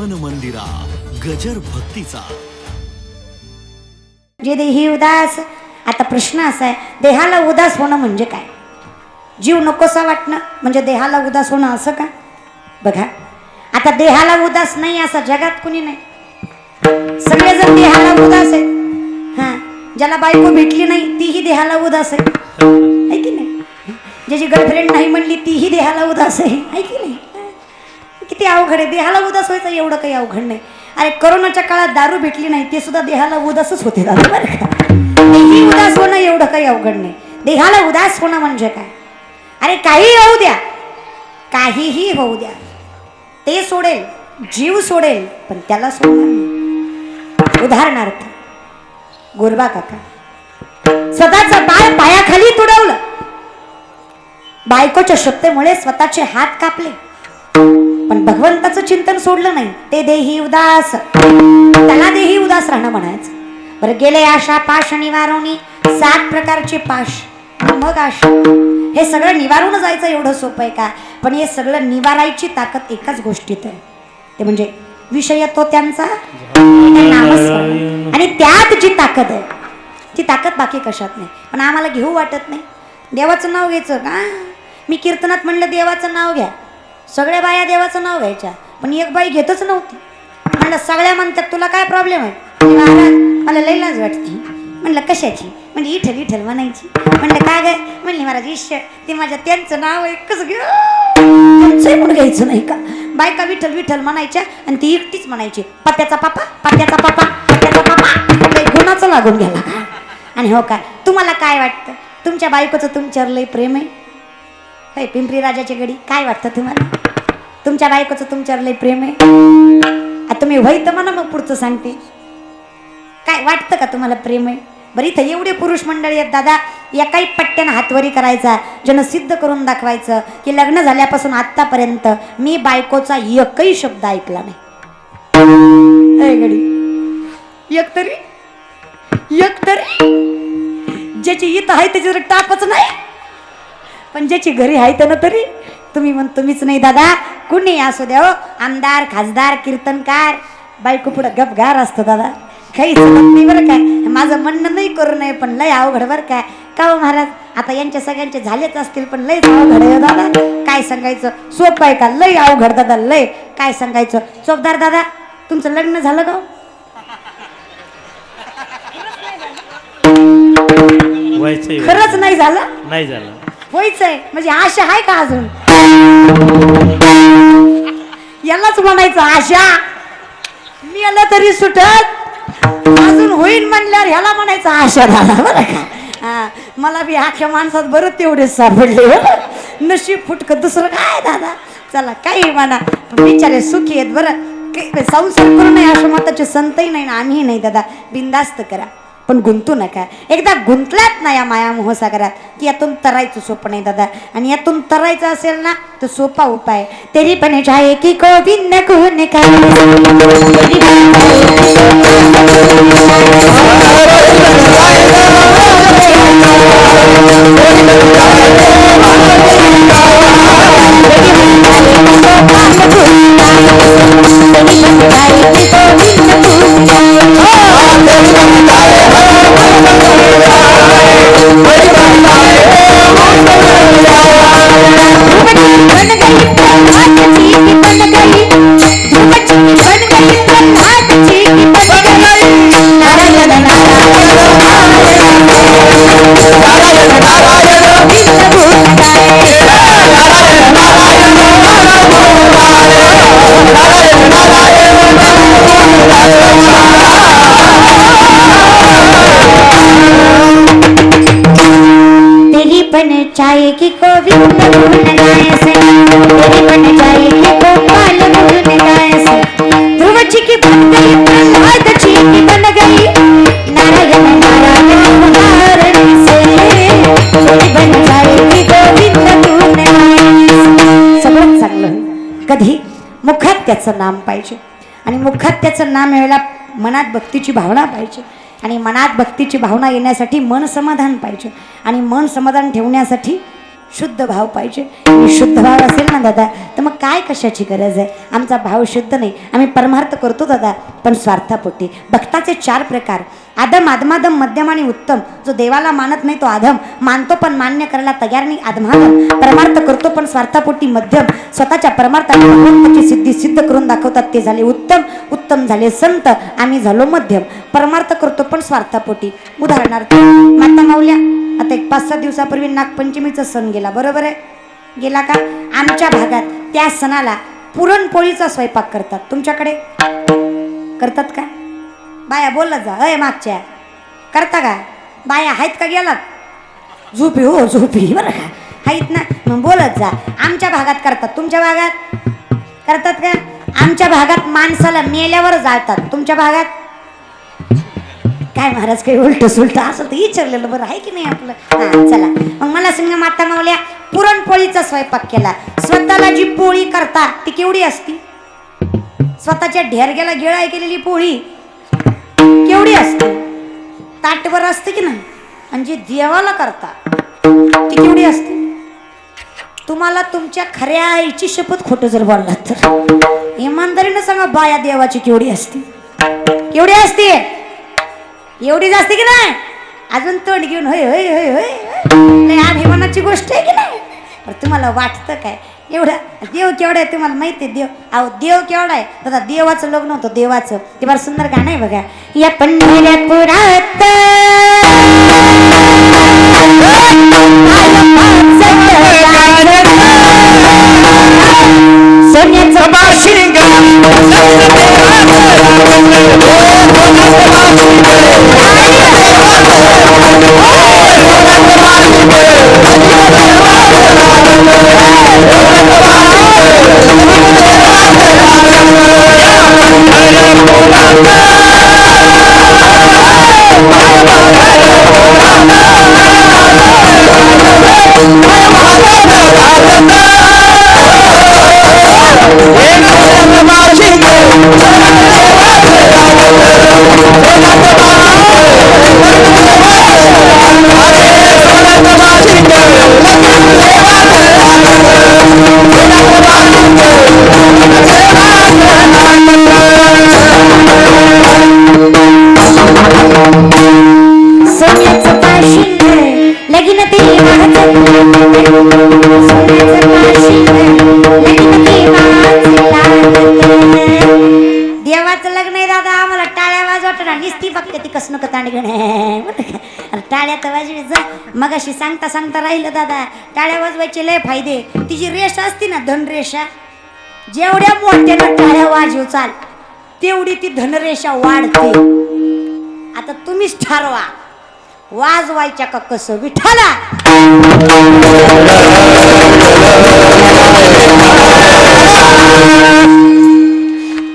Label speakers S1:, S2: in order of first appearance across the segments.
S1: मन मंदिरा गजर भक्तीचा.
S2: जे देही उदास आता प्रश्न असा आहे देहाला उदास होणं म्हणजे काय? जीव नकोसा वाटणं म्हणजे देहाला उदास होणं असं का? बघा आता देहाला उदास नाही असं जगात कुणी नाही. सगळेजण देहाला उदास आहे हा ज्याला बायको भेटली नाही तीही देहाला उदास आहे. की नाही? ज्याची गर्लफ्रेंड नाही म्हणली तीही देहाला उदास आहे. की नाही? किती अवघड आहे. देहाला उदास व्हायचं एवढं काही अवघड नाही. अरे करोनाच्या काळात दारू भेटली नाही ते सुद्धा देहाला उदासच होते दादा बरं का? उदास होणं एवढं काही अवघड नाही. देहाला उदास होणं म्हणजे काय? अरे काही होऊ द्या. काहीही होऊ द्या. ते सोडेल जीव सोडेल पण त्याला सोडणार नाही. उदाहरणार्थ गोरबा काका. स्वतःचं बाळ पायाखाली तुडवलं. बायकोच्या शब्देमुळे स्वतःचे हात कापले. पण भगवंताचं चिंतन सोडलं नाही. ते देही उदास. त्याला देही उदास राहणं म्हणायचं. बरं गेले आशा पाश निवारवणी सात प्रकारचे पाश मग आशा. हे सगळं निवारून जायचं एवढं सोपं आहे का? पण हे सगळं निवारायची ताकद एकाच गोष्टीत आहे. ते म्हणजे विषय तो त्यांचा आणि त्यात जी ताकद आहे ती ताकद बाकी कशात नाही. पण आम्हाला घेऊ वाटत नाही. देवाचं नाव घ्यायचं का? मी कीर्तनात म्हणलं देवाचं नाव घ्या. सगळ्या बाया देवाचं नाव घ्यायच्या पण एक बाई घेतच नव्हती. म्हणलं सगळ्या म्हणतात तुला काय प्रॉब्लेम आहे? महाराज मला लई लाज वाटते. म्हणलं कशाची? म्हणजे इठल इठल म्हणायची. म्हणलं काय काय म्हणली महाराज ईश्वर ते माझ्या त्यांचं नाव आहे कसं घे त्यांचंही घ्यायचं नाही का? बायका विठ्ठल विठ्ठल म्हणायच्या आणि ती एकटीच म्हणायची. पत्याचा पापा पत्याचा पापा पत्याचा पापा. गुणाचं लागून गेला. का आणि हो का? तुम्हाला काय वाटतं? तुमच्या बायकोचं तुमच्यावर लय प्रेम आहे. होय पिंपरी राजाची गडी काय वाटतं तुम्हाला? तुमच्या बायकोचं तुमच्यावर लई प्रेम आहे. आता तुम्ही होय तर म्हणा मग पुढचं सांगते. काय वाटतं का तुम्हाला प्रेम आहे? बरं इथं एवढे पुरुष मंडळी आहेत दादा एकाही पट्ट्यानं हातवरी करायचा ज्यानं सिद्ध करून दाखवायचं की लग्न झाल्यापासून आत्तापर्यंत मी बायकोचा एकही शब्द ऐकला नाही. गडी. एक तरी? एक तरी? ज्याची इथं आहे त्याची जर टापच नाही? पण ज्याची घरी आहे त्यानं तरी. तुम्ही म्हण तुम्हीच नाही दादा कुणी असू द्या हो. आमदार खासदार कीर्तनकार. बायको पुढं गपगार असतं दादा. काही नाही बरं काय. माझं म्हणणं नाही करू नये पण लय अवघड बरं काय. का हो महाराज? आता यांच्या सगळ्यांचे झालेच असतील पण लयच अवघड आहे हो दादा. काय सांगायचं? सोपं आहे का? लय अवघड दादा लय. काय सांगायचं? चोपदार दादा तुमचं लग्न झालं का हो? खरंच नाही झालं?
S3: नाही झालं.
S2: व्हायचंय. म्हणजे आशा आहे का अजून? यालाच म्हणायचं आशा मी आलं तरी सुटत. अजून होईन म्हणल्यावर ह्याला म्हणायचं आशा झाला. बरं का? हा, मला बी आख्या माणसात बरं तेवढे सापडले. बरं नशीब फुटकं दुसरं काय दादा? चला काही म्हणा. बिचारे सुखी आहेत बरं. काही संसार करू नये अशा मताचे संतही नाही ना आम्ही नाही दादा. बिंदास्त करा. पण गुंतू नका. एकदा गुंतलात ना या माया मोहसागरात की यातून तरायचं सोपं नाही दादा. आणि यातून तरायचं असेल ना तर सोपा उपाय. तेरी पण जाय की गोविंद गुण काय कधी मुखात त्याचं नाम पाहिजे. आणि मुखात त्याचं नाम यायला मनात भक्तीची भावना पाहिजे. आणि मनात भक्तीची भावना येण्यासाठी मन समाधान पाहिजे. आणि मन समाधान ठेवण्यासाठी शुद्ध भाव पाहिजे. शुद्ध भाव असेल ना दादा तर मग काय कशाची गरज आहे? आमचा भाव शुद्ध नाही. आम्ही परमार्थ करतो दादा पण स्वार्थापोटी. भक्ताचे चार प्रकार. आदम आदमादम मध्यम आणि उत्तम. जो देवाला मानत नाही तो आधम मानतो पण मान्य करायला तयार नाही आदमादम परमार्थ करतो पण स्वार्थापोटी मध्यम. स्वतःच्या परमार्थाची सिद्धी सिद्ध करून दाखवतात. ते झाले उत्तम. उत्तम झाले संत. आम्ही झालो मध्यम. परमार्थ करतो पण स्वार्थापोटी. उदाहरणार्थ माता माऊल्या आता एक पाच सहा दिवसापूर्वी नागपंचमीचा सण गेला. बरोबर आहे? गेला का? आमच्या भागात त्या सणाला पुरणपोळीचा स्वयंपाक करतात. तुमच्याकडे? करतात का? बाया बोलत जा अय मागच्या. करता का? बाया आहेत का गेलात? झोपी हो झोपी बरं का? आहेत ना. मग बोलत जा. आमच्या भागात करतात. तुमच्या भागात? करतात का? आमच्या भागात माणसाला मेल्यावर जाळतात. तुमच्या भागात? काय महाराज काही उलट सुलट असं तर विचारलेलं बरं आहे की नाही आपलं? हा चला. मग मला सांगा माता मावल्या पुरणपोळीचा स्वयंपाक केला. स्वतःला जी पोळी करता ती केवढी असती? स्वतःच्या ढेरग्याला गिळाय केलेली पोळी केवढी असते? ताटवर असते की नाही? आणि जी देवाला करता ती केवढी असते? तुम्हाला तुमच्या खऱ्या आईची शपथ खोटं जर बोललात तर. इमानदारीनं सांगा बाया देवाची केवढी असते? केवढी असते? एवढीच असते की नाही? अजून तोंड घेऊन होय होय होय होय अभिमानाची गोष्ट आहे की नाही? तुम्हाला वाटतं काय? एवढं. देव केवढा आहे तुम्हाला माहिती आहे? देव अहो देव केवढा आहे? दादा देवाचं लग्न होतं देवाचं. ते फार सुंदर गाणं आहे बघा. या पंढरपुरात सोन्याचं Yeah. देवाचं लग्न आहे दादा आम्हाला टाळ्या वाजवत ना निस्ती फक्त ती कसं नका तांड टाळ्या तर वाजवायचं मग अशी सांगता सांगता राहिलं दादा. टाळ्या वाजवायचे लय फायदे. तिची रेषा असती ना धनरेषा. जेवढ्या मोठ्यानं टाळ्या वाजव चाल तेवढी ती धनरेषा वाढते. आता तुम्हीच ठरवा. वाजवायच्या का कसं? विठाला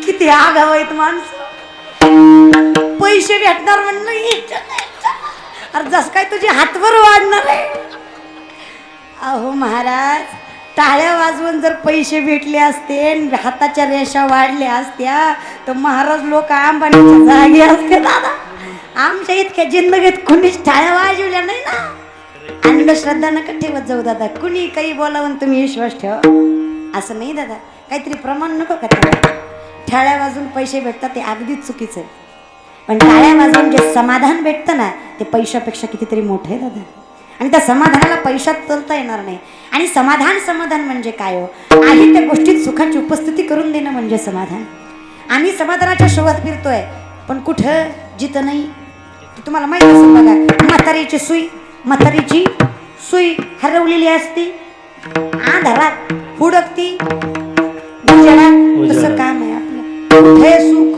S2: किती आगाव आहेत माणसं. पैसे भेटणार म्हणलं अरे जस काय तुझी हातवर वाढणार आहे. अहो महाराज टाळ्या वाजवून जर पैसे भेटले असते हाताच्या रेषा वाढल्या असत्या तर महाराज लोक आंबाण्याच्या जागे असते दादा. आमच्या इतक्या जिंदगीत कुणीच टाळ्या वाजवल्या नाही ना. अंधश्रद्धा नका ठेवत जाऊ दादा. कुणी काही बोलावून तुम्ही विश्वास ठेवा. असं नाही दादा. काहीतरी प्रमाण नको का टाळ्या वाजून पैसे भेटतात ते अगदीच चुकीचं आहे. पण टाळ्या वाजवून जे समाधान भेटतं ना ते पैशापेक्षा कितीतरी मोठं आहे दादा. आणि त्या समाधानाला पैशात चलता येणार नाही. आणि समाधान समाधान म्हणजे काय हो? आहे त्या गोष्टीत सुखाची उपस्थिती करून देणं म्हणजे समाधान. आम्ही समाधानाच्या शोधात फिरतोय पण कुठं जिथं नाही? तुम्हाला माहीत असेल बघा म्हातारीची सुई म्हातारीची सुई हरवलेली असती. आधारात हुडकती. तसं काम आहे आपलं. कुठे सुख?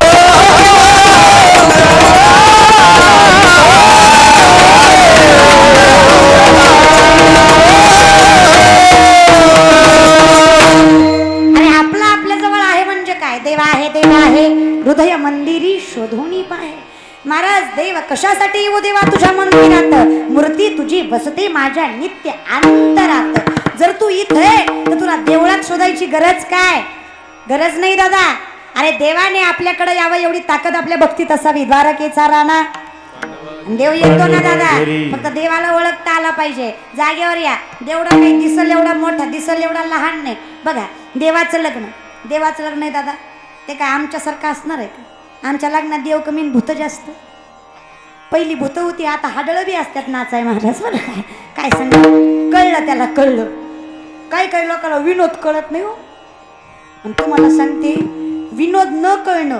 S2: महाराज देव कशासाठी येऊ देवा तुझ्या मंदिरात? मूर्ती तुझी बसते माझ्या नित्य अंतरात. जर तू इथे तर तुला देवळात शोधायची गरज काय? गरज नाही दादा. अरे देवाने आपल्याकडे यावं एवढी ताकद आपल्या भक्तीत असावी. द्वारकेचा राणा. देव येतो ना दादा. फक्त देवाला ओळखता आला पाहिजे. जागेवर या. देवढा काही दिसल एवढा मोठा दिसल एवढा लहान नाही. बघा देवाचं लग्न. देवाचं लग्न आहे दादा. ते काय आमच्यासारखं असणार आहे का? आमच्या लग्नात देव कमी भूत जास्त. पहिली भूत होती आता हाडळं बी असतात नाचाय महाराज बरं काय काय सांग? कळलं त्याला कळलं. काही काही लोकांना विनोद कळत नाही हो. आणि तुम्हाला सांगते विनोद न कळणं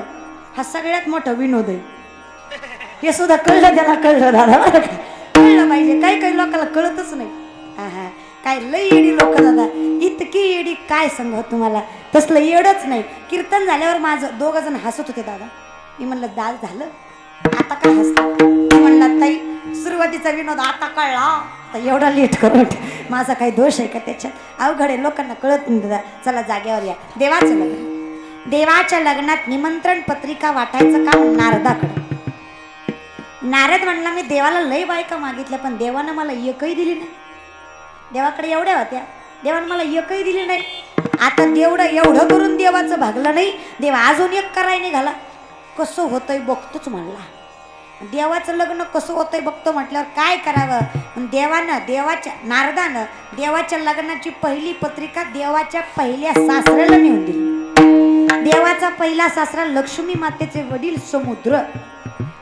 S2: हा सगळ्यात मोठा विनोद आहे. हे सुद्धा कळलं त्याला कळलं दादा बरं काय कळलं पाहिजे. काही काही लोकांना कळतच नाही. हा हा काय लई येडी लोक दादा. इतकी येडी काय सांगू तुम्हाला? तसलं येडच नाही. कीर्तन झाल्यावर माझं दोघ जण हसत होते दादा. मी म्हणलं दाल झालं. आता काय हसत म्हणलं ताई सुरुवातीचा विनोद आता कळला. तर एवढा लेट करून माझा काही दोष आहे का त्याच्यात? अवघड आहे लोकांना कळत चला जाग्यावर या. देवाचं लग्न. देवाच्या लग्नात निमंत्रण पत्रिका वाटायचं काम नारदाकडे? नारद म्हणला मी देवाला लय बायका मागितल्या पण देवानं मला एकही दिली नाही. देवाकडे एवढ्या होत्या. देवानं मला एकही दिली नाही. आता देवढं एवढं करून देवाचं भागलं नाही. देवा अजून एक करायने निघाला. कसं होतंय बघतोच म्हणला. देवाचं लग्न कसं होतंय बघतो म्हटल्यावर काय करावं? पण देवानं देवाच्या नारदानं देवाच्या लग्नाची पहिली पत्रिका देवाच्या पहिल्या सासऱ्याला नेऊन दिली. देवाचा पहिला सासरा लक्ष्मी मातेचे वडील समुद्र.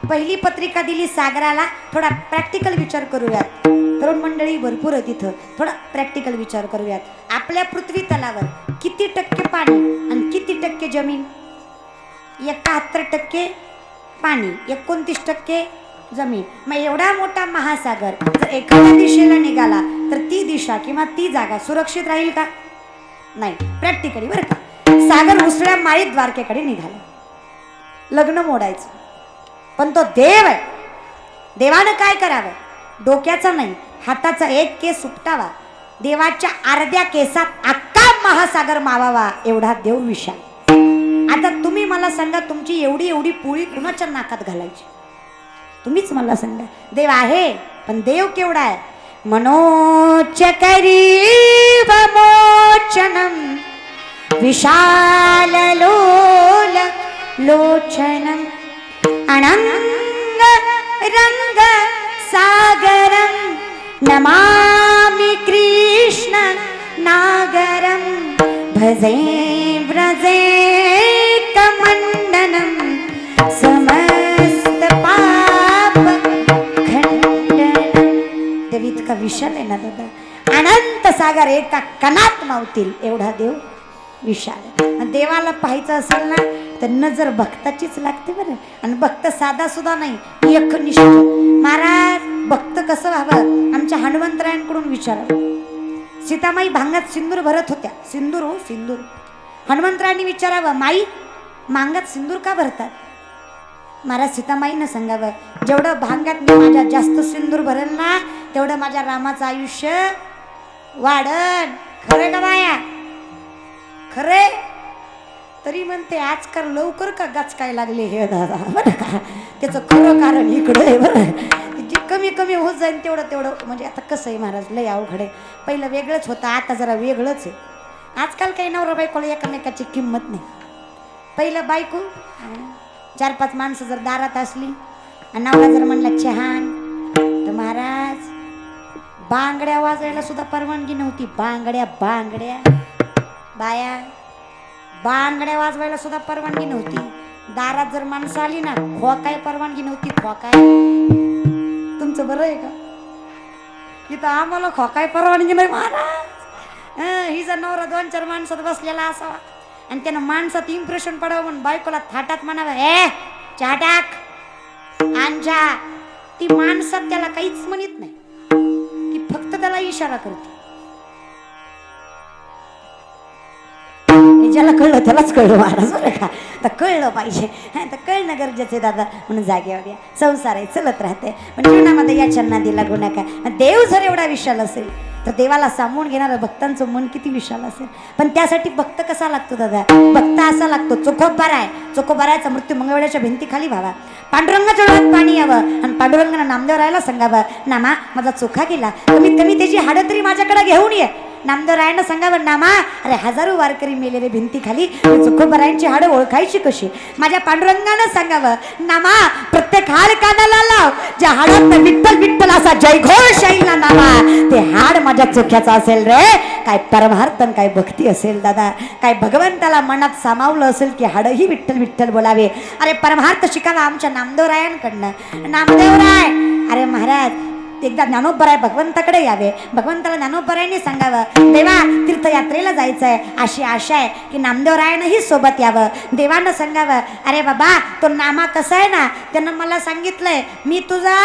S2: पहिली पत्रिका दिली सागराला. थोडा प्रॅक्टिकल विचार करूयात. तरुण मंडळी भरपूर आहे तिथं थोडा प्रॅक्टिकल विचार करूयात. आपल्या पृथ्वी तलावर किती टक्के पाणी आणि किती टक्के जमीन? एकाहत्तर टक्के पाणी एकोणतीस टक्के जमीन. मग एवढा मोठा महासागर जर एखाद्या दिशेला निघाला तर ती दिशा किंवा ती जागा सुरक्षित राहील का? नाही. प्रॅक्टिकली बरं का. सागर उसळ्या माळीत द्वारकेकडे निघाला. लग्न मोडायचं. पण तो देव आहे. देवानं काय करावं? डोक्याचा नाही हाताचा एक केस उपटावा. देवाच्या अर्ध्या केसात अख्खा महासागर मावावा एवढा देव विशाल. आता तुम्ही मला सांगा तुमची एवढी एवढी पोळी कुणाच्या नाकात घालायची? तुम्हीच मला सांगा. देव आहे पण देव केवढा आहे? मनोच मोचनम विशाल लोल लोचनम अनंग रंग सागरम नमामि कृष्ण नागरम भजे व्रजे इतका विशाल आहे ना दादा. अनंत सागर एका कणात मावतील एवढा देव विशाल आणि देवाला पाहायचं असेल ना तर नजर भक्ताचीच लागते बरं. आणि भक्त साधा सुद्धा नाही एकनिष्ठ महाराज भक्त कसं व्हावं? आमच्या हनुमंतरायांकडून विचारावं. सीतामाई भांगात सिंदूर भरत होत्या. सिंदूर हो सिंदूर. हनुमंतरायांनी विचारावं माई मांगात सिंदूर का भरतात? महाराज सीतामाईनं सांगावं जेवढं भांगात मी माझ्या जास्त सिंदूर भरेल ना तेवढं माझ्या रामाचं आयुष्य वाढन. खरं का बाया खरे? तरी म्हणते आजकाल लवकर का गाचकाय लागले हे? दादा बरं का? त्याचं खरं कारण इकडं आहे बरं. जे कमी कमी होत जाईल तेवढं तेवढं. म्हणजे आता कसं आहे महाराज लय अवघड आहे. पहिलं वेगळंच होतं आता जरा वेगळंच आहे. आजकाल काही नवरा बायकोला एकमेकाची किंमत नाही. पहिलं बायको. चार पाच माणसं जर दारात असली आणि नवरा जर म्हणला छान तर महाराज बांगड्या वाजवायला सुद्धा परवानगी नव्हती. बांगड्या बांगड्या. बाया बांगड्या वाजवायला सुद्धा परवानगी नव्हती. दारात जर माणसं आली ना खोकाय परवानगी नव्हती. खोकाय. तुमचं बरं आहे का? इथं आम्हाला खोकाय परवानगी नाही महाराज. ही हिचा नवरा दोन चार माणसात बसलेला असावा. आणि त्यानं माणसात इम्प्रेशन पडावं म्हणून बायकोला थाटात म्हणावं हे चाटाक आंजा. ती माणसात त्याला काहीच म्हणत नाही. ती फक्त त्याला इशारा करते. ज्याला कळलं त्यालाच कळलं महाराज बरं का. तर कळलं पाहिजे. तर कळणं गरजेचं आहे दादा. म्हणून जागेवर या संसार आहे चलत राहते. पण जीवनामध्ये या दिला गुन्हा काय देव जर एवढा विशाल असेल तर देवाला सामावून घेणारं भक्तांचं मन किती विशाल असेल. पण त्यासाठी भक्त कसा लागतो दादा? भक्त असा लागतो चोखोबाराय चोखोबारायचा मृत्यू मंगळवेळाच्या भिंतीखाली व्हावा. पांडुरंगाच्या डोळ्यात पाणी यावं आणि पांडुरंगानं नामदेव राहायला सांगावं नामा माझा चोखा गेला. कमीत कमी त्याची हाडं तरी माझ्याकडे घेऊन ये. नामदेव रायानं सांगावं नामा अरे हजारो वारकरी मेले रे भिंतीखाली चुकोबरायांची हाडं ओळखायची कशी? माझ्या पांडुरंगानं सांगावं नामा प्रत्येक हाड कानाला लाव. ज्या हाडात विठ्ठल विठ्ठल असा जयघोष येईल नामा ते हाड माझ्या चोख्याचं असेल रे. काय परमार्थन काय भक्ती असेल दादा. काय भगवंताला मनात सामावलं असेल की हाडही विठ्ठल विठ्ठल बोलावे. अरे परमार्थ शिकावा आमच्या नामदेवरायांकडनं. नामदेवराय! अरे महाराज एकदा ज्ञानोपराय भगवंताकडे यावे. भगवंताला ज्ञानोपरायने सांगावं देवा तीर्थयात्रेला जायचं आहे अशी आशा आहे की नामदेवरायानंही सोबत यावं. देवानं सांगावं अरे बाबा तो नामा कसा आहे ना? त्यानं मला सांगितलंय मी तुझा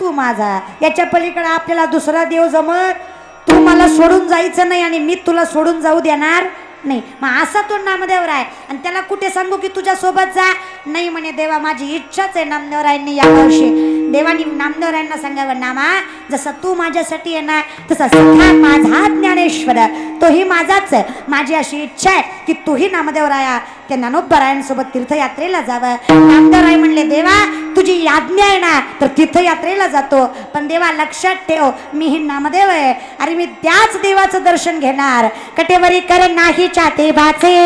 S2: तू माझा. याच्या पलीकडे आपल्याला दुसरा देव जमत तू मला सोडून जायचं नाही आणि मी तुला सोडून जाऊ देणार. नाही मग असा तो नामदेवराय आणि त्याला कुठे सांगू की तुझ्या सोबत जा? नाही म्हणे देवा माझी इच्छाच आहे नामदेवरायांनी या वर्षी. देवानी नामदेवरायांना सांगावं नामा जसा तू माझ्यासाठी येणार तसा सखा माझा ज्ञानेश्वर तोही माझाच आहे. माझी अशी इच्छा आहे की तूही नामदेवराया त्या ज्ञानोबरायांसोबत तीर्थयात्रेला जावं. नामदेवराय म्हणले देवा तुझी आज्ञा आहे ना तर तीर्थयात्रेला जातो. पण देवा लक्षात ठेव मी ही नामदेव आहे. अरे मी त्याच देवाचं दर्शन घेणार. कटेवरी कर नाही चाटे भाचे.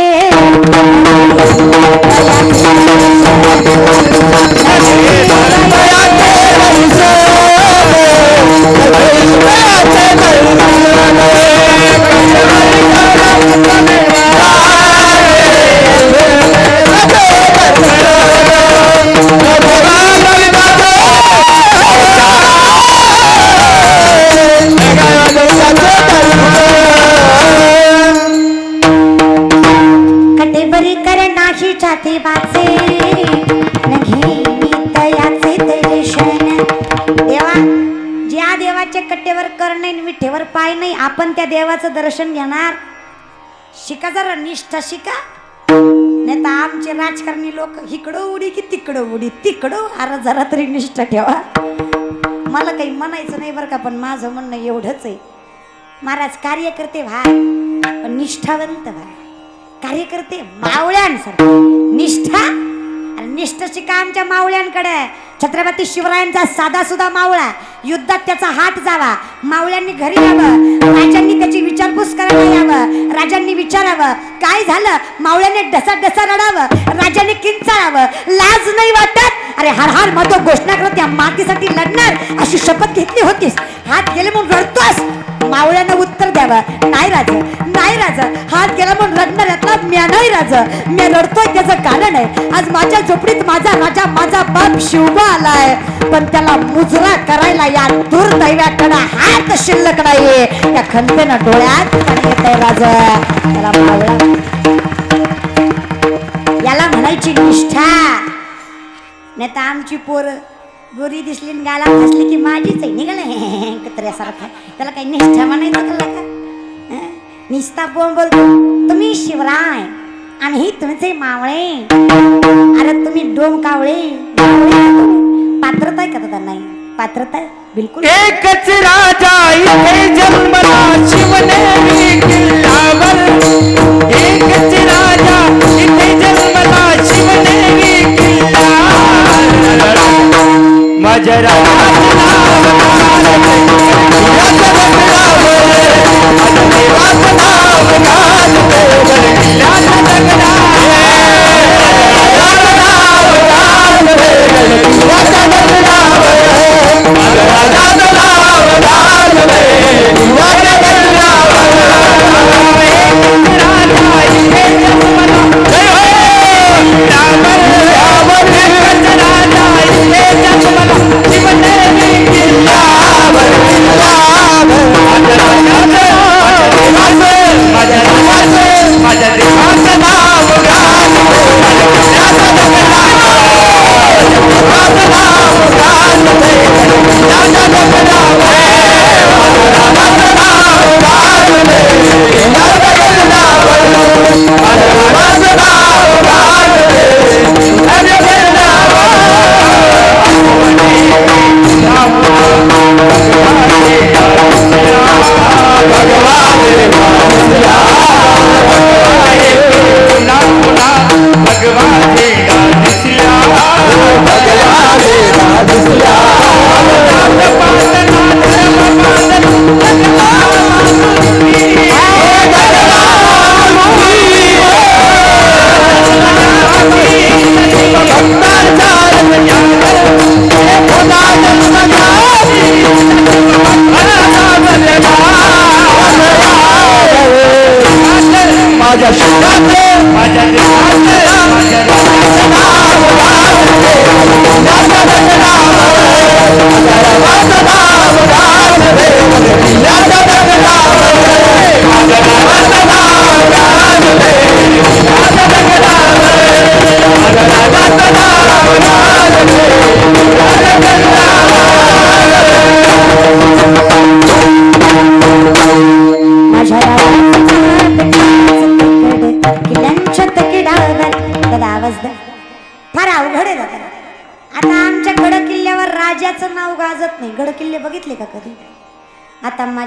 S2: आपण दर्शन घेणार. शिका जरा निष्ठा शिका. नाही तर आमचे राजकारणी लोक इकडं उडी की तिकडं उडी. तिकडं अरे जरा तरी निष्ठा ठेवा. मला काही म्हणायचं नाही बरं का पण माझं म्हणणं एवढंच आहे. महाराज कार्यकर्ते व्हा पण निष्ठावंत व्हा. कार्यकर्ते मावळ्यांसारखे. निष्ठा निष्ठ शिका आमच्या मावळ्यांकडे? छत्रपती शिवरायांचा साधा सुद्धा मावळा. युद्धात त्याचा हात जावा. मावळ्यांनी घरी यावं. राजांनी त्याची विचारपूस करायला यावं. राजांनी विचारावं. काय झालं? मावळ्याने डसा डसा रडावं. राजाने किंचाळावं. लाज नाही वाटत? अरे हर हर मतो घोषणा करत त्या मातीसाठी लढणार. अशी शपथ घेतली होतीस. हात गेले म्हणून रडतोस. मावळ्यानं उत्तर द्यावं. नाही राजा नाही राजा. हात गेला म्हणून रडणाऱ्यातला म्या नाही राजा. म्या रडतोय त्याचं कारण आहे. आज माझ्या झोपडीत माझा राजा माझा बाप शिवबा आलाय. पण त्याला मुजरा करायला या दुर्दैव्याकडे हात शिल्लक नाही या खंतेनं डोळ्यात येत आहे राजा. त्याला मावळा याला म्हणायची निष्ठा. नाही तर आमची पोर गोरी दिसली गाला फसली की माझीच आहे. निघाले कुत्र्यासारखा. त्याला काही निष्ठा म्हणायचं त्याला का निष्ठा कोण बोलतो? तुम्ही शिवराय आणि ही तुमचे मावळे. अरे तुम्ही डोम कावळे. पात्रता आहे का दादा नाही. पात्रता आहे बिलकुल
S3: एकच राजा इथे जन्मला. शिवनेरी किल्ल्यावर एकच माझ्या देवाचं नाव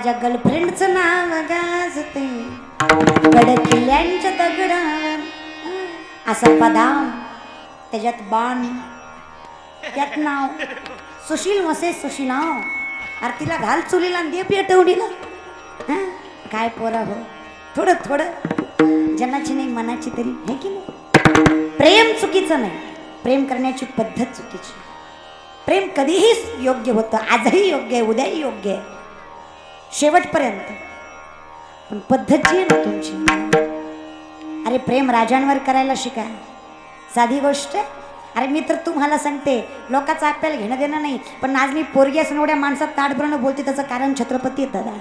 S3: माझ्या
S2: गर्लफ्रेंडचं नाव गाजते. गड किल्ल्यांच्या दगडावर असा बदाम त्याच्यात बाण. त्यात नाव सुशील वसे सुशीलाव. अरे तिला घाल चुलीला आणि दे पेटवडीला हा काय पोरा हो. थोडं थोडं. जनाची नाही मनाची तरी हे की नाही? प्रेम चुकीचं नाही. प्रेम करण्याची पद्धत चुकीची. प्रेम कधीही योग्य होतं. आजही योग्य आहे उद्याही योग्य आहे. शेवटपर्यंत पण पद्धत जी आहे ना तुमची अरे प्रेम राजांवर करायला शिका साधी गोष्ट आहे. अरे मी तर तुम्हाला सांगते लोकांचं आपल्याला घेणं देणं नाही पण आज मी पोरगी असून एवढ्या माणसात ताडबरणं बोलते त्याचं कारण छत्रपती दादा.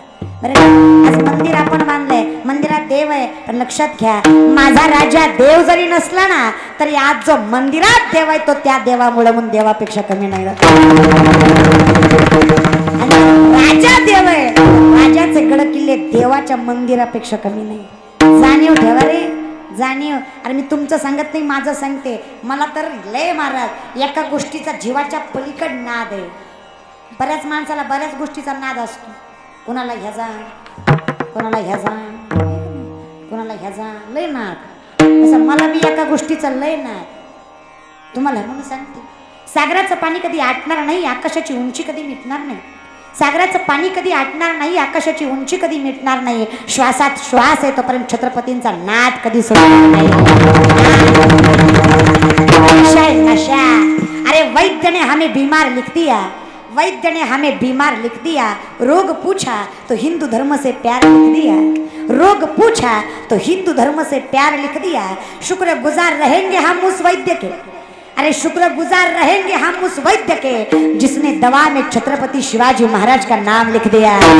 S2: बरं आज मंदिर आपण बांधलंय मंदिरात देव आहे पण लक्षात घ्या माझा राजा देव जरी नसला ना तरी आज जो मंदिरात देव आहे तो त्या देवामुळे म्हणून देवापेक्षा कमी नाही राजा देव आहे राजाचे गड किल्ले देवाच्या मंदिरापेक्षा कमी नाही. जाणीव ठेवा. जाणीव. अरे मी तुमचं सांगत नाही माझं सांगते. मला तर लय महाराज एका गोष्टीचा जीवाच्या पलीकड नाद आहे. बऱ्याच माणसाला बऱ्याच गोष्टीचा नाद असतो. कोणाला ह्याचा कोणाला ह्याचा कोणाला ह्याचा लय नाद. असं मला बी एका गोष्टीचा लय नाद. तुम्हाला म्हणून सांगते. सागराचं पाणी कधी आटणार नाही आकाशाची उंची कधी मिटणार नाही. सागराचं पाणी कधी आटणार नाही आकाशाची उंची कधी मिटणार नाही. श्वासात श्वास आहे तोपर्यंत छत्रपतींचा नाद कधी सोडणार नाही. नशा अरे वैद्य ने हमें बीमार लिख दिया. वैद्य ने हमें बीमार लिख दिया. रोग पूछा तो हिंदू धर्म से प्यार लिख दिया. रोग पूछा तो हिंदू धर्म से प्यार लिख दिया. शुक्र गुजार रहेंगे हम उस वैद्य के. अरे शुक्र गुजार रहेंगे हम उस वैद्य के जिसने दवा में छत्रपति शिवाजी महाराज का नाम लिख दिया। है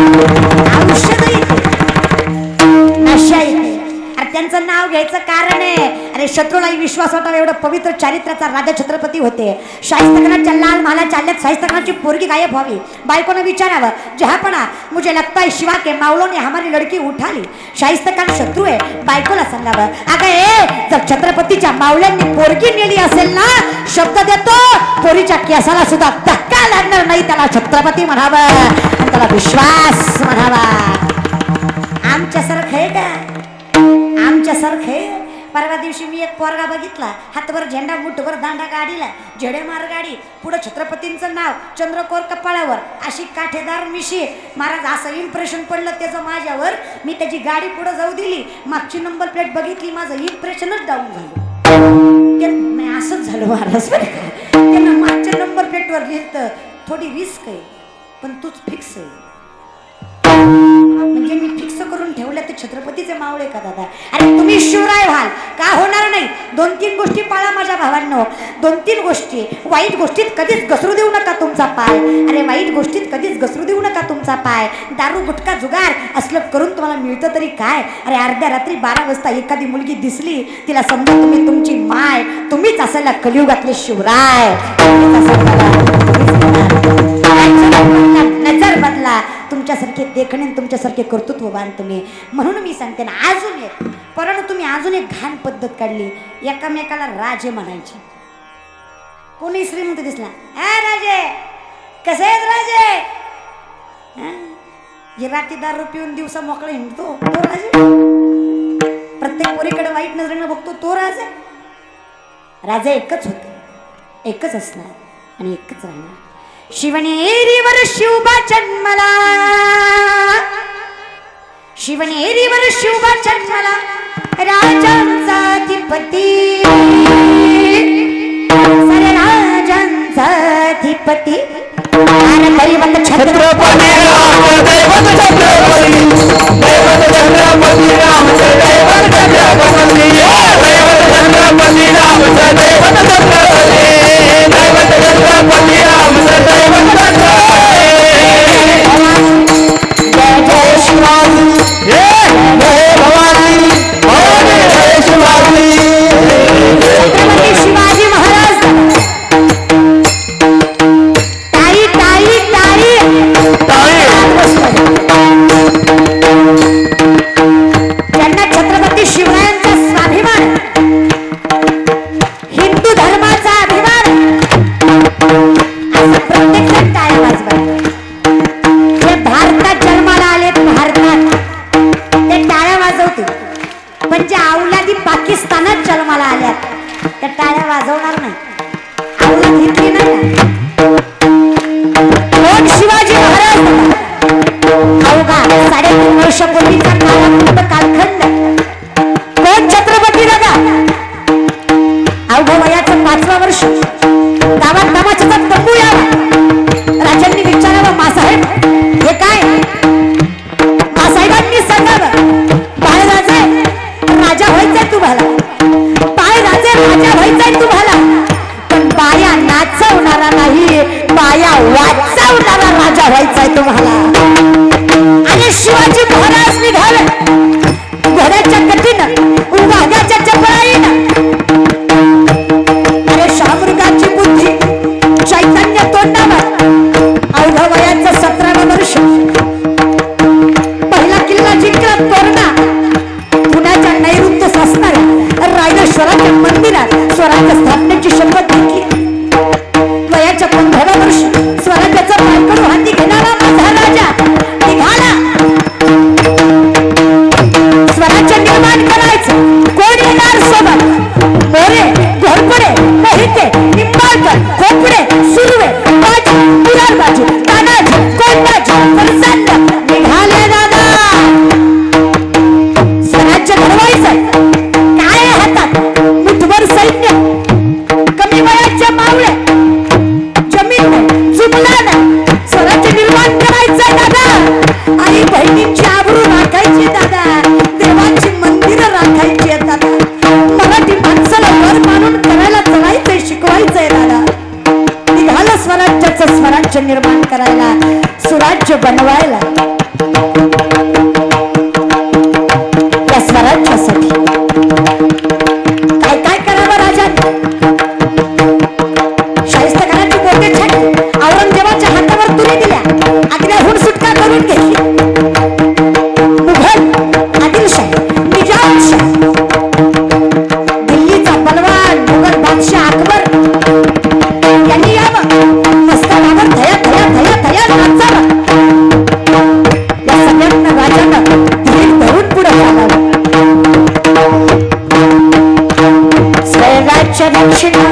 S2: नशा त्यांचं नाव घ्यायचं कारण आहे. अरे शत्रूलाही विश्वास होता एवढं पवित्र चारित्र्याचा राजा छत्रपती होते. शाहिस्तखानाच्या लाल महाला चालल्यात. शाहिस्तखानाची पोरगी गायब व्हावी. बायकोनं विचारावं जहापणा मुझे लगता है शिवा के मावलो ने हमारी लड़की उठाली. शाहिस्तखान शत्रू आहे बायकोला सांगावं अगं ए जर छत्रपतीच्या मावल्यांनी पोरगी नेली असेल ना शब्द देतो पोरीच्या केसाला सुद्धा धक्का लागणार नाही त्याला छत्रपती म्हणावं. आणि त्याला विश्वास म्हणावा. आमच्यासारखं आहे का? आमच्यासारखे. परवा दिवशी मी एक पोरगा बघितला. हातभर झेंडा मुठभर दांडा गाडीला. झेडेमार गाडी. पुढं छत्रपतींचं नाव चंद्रकोर कपाळावर. अशी काठेदार मिशी. महाराज असं इम्प्रेशन पडलं त्याचं माझ्यावर. मी त्याची गाडी पुढं जाऊ दिली. मागची नंबर प्लेट बघितली. माझं इम्प्रेशनच डाऊन झालं. ते नाही असंच झालं महाराज बरं का. त्यांना मागच्या नंबर प्लेटवर लिहिलं थोडी रिस्क आहे. पण तूच फिक्स आहे. म्हणजे मी फिक्स करून ठेवलं ते छत्रपतीचे मावळे का दादा? अरे तुम्ही शिवराय व्हाल? का होणार नाही? दोन तीन गोष्टी पाळा माझ्या भावांनो. दोन तीन गोष्टी. वाईट गोष्टीत कधीच घसरू देऊ नका तुमचा पाय. अरे वाईट गोष्टीत कधीच घसरू देऊ नका तुमचा पाय. दारू गुटखा जुगार असलं करून तुम्हाला मिळतं तरी काय? अरे अर्ध्या रात्री बारा वाजता एखादी मुलगी दिसली तिला समजा तुम्ही तुमची माय तुम्हीच असायला कलियुगातले शिवराय. तुम्हीच नजर बदला. तुमच्यासारखे देखणे तुमच्यासारखे कर्तृत्ववान तुम्ही. म्हणून मी सांगते ना अजून एक. परंतु तुम्ही अजून एक घाण पद्धत काढली. एकामेकाला राजे म्हणायचे. कोणी श्रीमंत दिसला? हा राजे! कसे आहेत राजे? हा? पिऊन दिवसा मोकळा हिंडतो. तो राजे? प्रत्येक पोरीकडे वाईट नजरेनं बघतो. तो राजा? राजा एकच होते. एकच असणार आणि एकच राहणार. शिवनेरीवर शिवबा जन्मला शिवनेरीवर शिवबा जन्मला राजांचा अधिपती सर राजांचा अधिपती दैवत छत्रपती
S3: दैवत छत्रपती दैवत छत्रपती दैवत छत्रपती दैवत छत्रपती दैवत छत्रपती दैवत छत्रपती
S2: Yeah. చ దక్షిణా